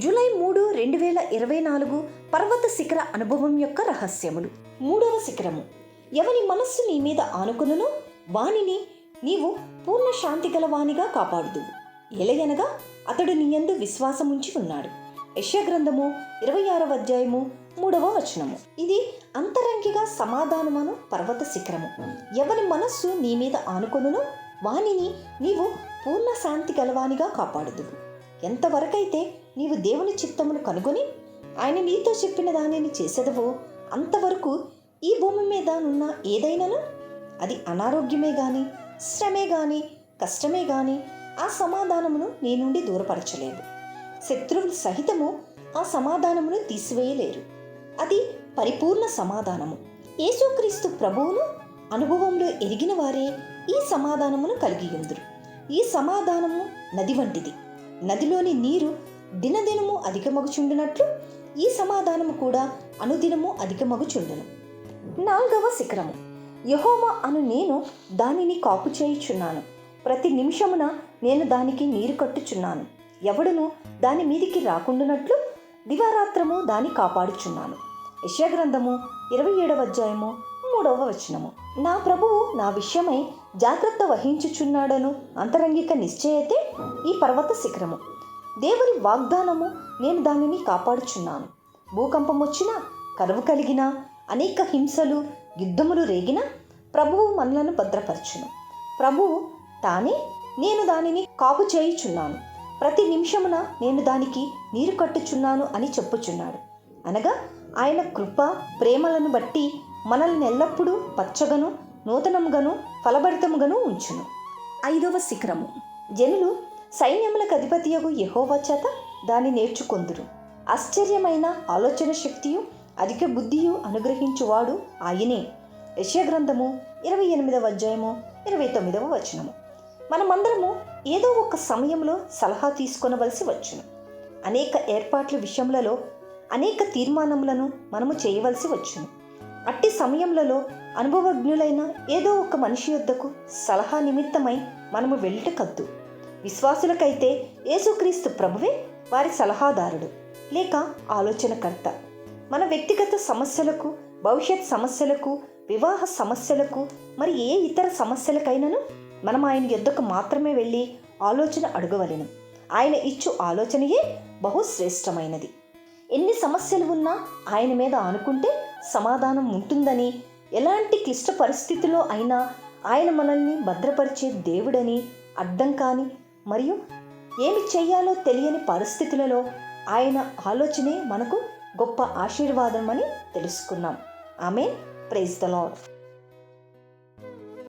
July మూడు రెండు వేల ఇరవై నాలుగు పర్వత శిఖర అనుభవం యొక్క రహస్యములు. మూడవ శిఖరము. ఎవని మనస్సు నీ మీద ఆనుకునునో వానిని నీవు పూర్ణ శాంతి గల కాపాడుదువు. ఎలయనగా అతడు నీయందు విశ్వాసముంచి ఉన్నాడు. యశ్య గ్రంథము ఇరవై ఆరవ అధ్యాయము మూడవ వచనము. ఇది అంతరంగిగా సమాధానమను పర్వత శిఖరము. ఎవని మనస్సు నీ మీద ఆనుకొనునో వానిని నీవు పూర్ణ శాంతి గలవానిగా కాపాడుదువు. ఎంతవరకైతే నీవు దేవుని చిత్తమును కనుగొని ఆయన నీతో చెప్పిన దానిని చేసేదవో అంతవరకు ఈ భూమి మీద నున్న ఏదైనాను? అది అనారోగ్యమే గాని శ్రమే గాని కష్టమే గాని ఆ సమాధానమును నీ నుండి దూరపరచలేదు. శత్రువులు సహితము ఆ సమాధానమును తీసివేయలేరు. అది పరిపూర్ణ సమాధానము. యేసుక్రీస్తు ప్రభువును అనుభవంలో ఎరిగిన వారే ఈ సమాధానమును కలిగి ఉందరు. ఈ సమాధానము నది వంటిది. నదిలోని నీరు దినదినము అధికమగుచుండునట్లు ఈ సమాధానము కూడా అనుదినము అధికమగుచుండును. నాలుగవ శిఖరము. యహోవా అను నేను దానిని కాపు చేయుచున్నాను. ప్రతి నిమిషమున నేను దానికి నీరు కట్టుచున్నాను. ఎవడును దాని మీదికి రాకుండానట్లు దివారాత్రము దాన్ని కాపాడుచున్నాను. యశగ్రంథము ఇరవై ఏడవ అధ్యాయము మూడవ వచనము. నా ప్రభువు నా విషయమై జాగ్రత్త వహించుచున్నాడను అంతరంగిక నిశ్చయతే ఈ పర్వత శిఖరము. దేవుని వాగ్దానము నేను దానిని కాపాడుచున్నాను. భూకంపం వచ్చినా కరువు కలిగిన అనేక హింసలు యుద్ధములు రేగిన ప్రభువు మనలను భద్రపరచును. ప్రభువు తానే నేను దానిని కాపు చేయుచున్నాను. ప్రతి నిమిషమున నేను దానికి నీరు కట్టుచున్నాను అని చెప్పుచున్నాడు. అనగా ఆయన కృప ప్రేమలను బట్టి మనల్ని ఎల్లప్పుడూ పచ్చగను నూతనముగాను ఫలభరితముగాను ఉంచును. ఐదవ శిఖరము. జనులు సైన్యములకు అధిపతియగు యహోవా చేత దాన్ని నేర్చుకొందురు. ఆశ్చర్యమైన ఆలోచన శక్తియు అధిక బుద్ధియు అనుగ్రహించువాడు ఆయనే. యశగ్రంథము ఇరవై ఎనిమిదవ అధ్యాయము ఇరవై తొమ్మిదవ వచనము. మనమందరము ఏదో ఒక సమయంలో సలహా తీసుకొనవలసి వచ్చును. అనేక ఏర్పాట్ల విషయములలో అనేక తీర్మానములను మనము చేయవలసి వచ్చును. అట్టి సమయములలో అనుభవజ్ఞులైన ఏదో ఒక మనిషి యొద్దకు సలహా నిమిత్తమై మనము వెళ్ళటకద్దు విశ్వాసులకైతే యేసుక్రీస్తు ప్రభువే వారి సలహాదారుడు లేక ఆలోచనకర్త. మన వ్యక్తిగత సమస్యలకు భవిష్యత్ సమస్యలకు వివాహ సమస్యలకు మరి ఏ ఇతర సమస్యలకైనాను మనం ఆయన యుద్ధకు మాత్రమే వెళ్ళి ఆలోచన అడగవలెను. ఆయన ఇచ్చు ఆలోచనయే బహుశ్రేష్టమైనది. ఎన్ని సమస్యలు ఉన్నా ఆయన మీద ఆనుకుంటే సమాధానం ఉంటుందని ఎలాంటి క్లిష్ట పరిస్థితిలో అయినా ఆయన మనల్ని భద్రపరిచే దేవుడని అర్థం కాని మరియు ఏమి చేయాలో తెలియని పరిస్థితులలో ఆయన ఆలోచనే మనకు గొప్ప ఆశీర్వాదం అని తెలుసుకున్నాం. ఆమె ప్రైజ్ ద లాడ్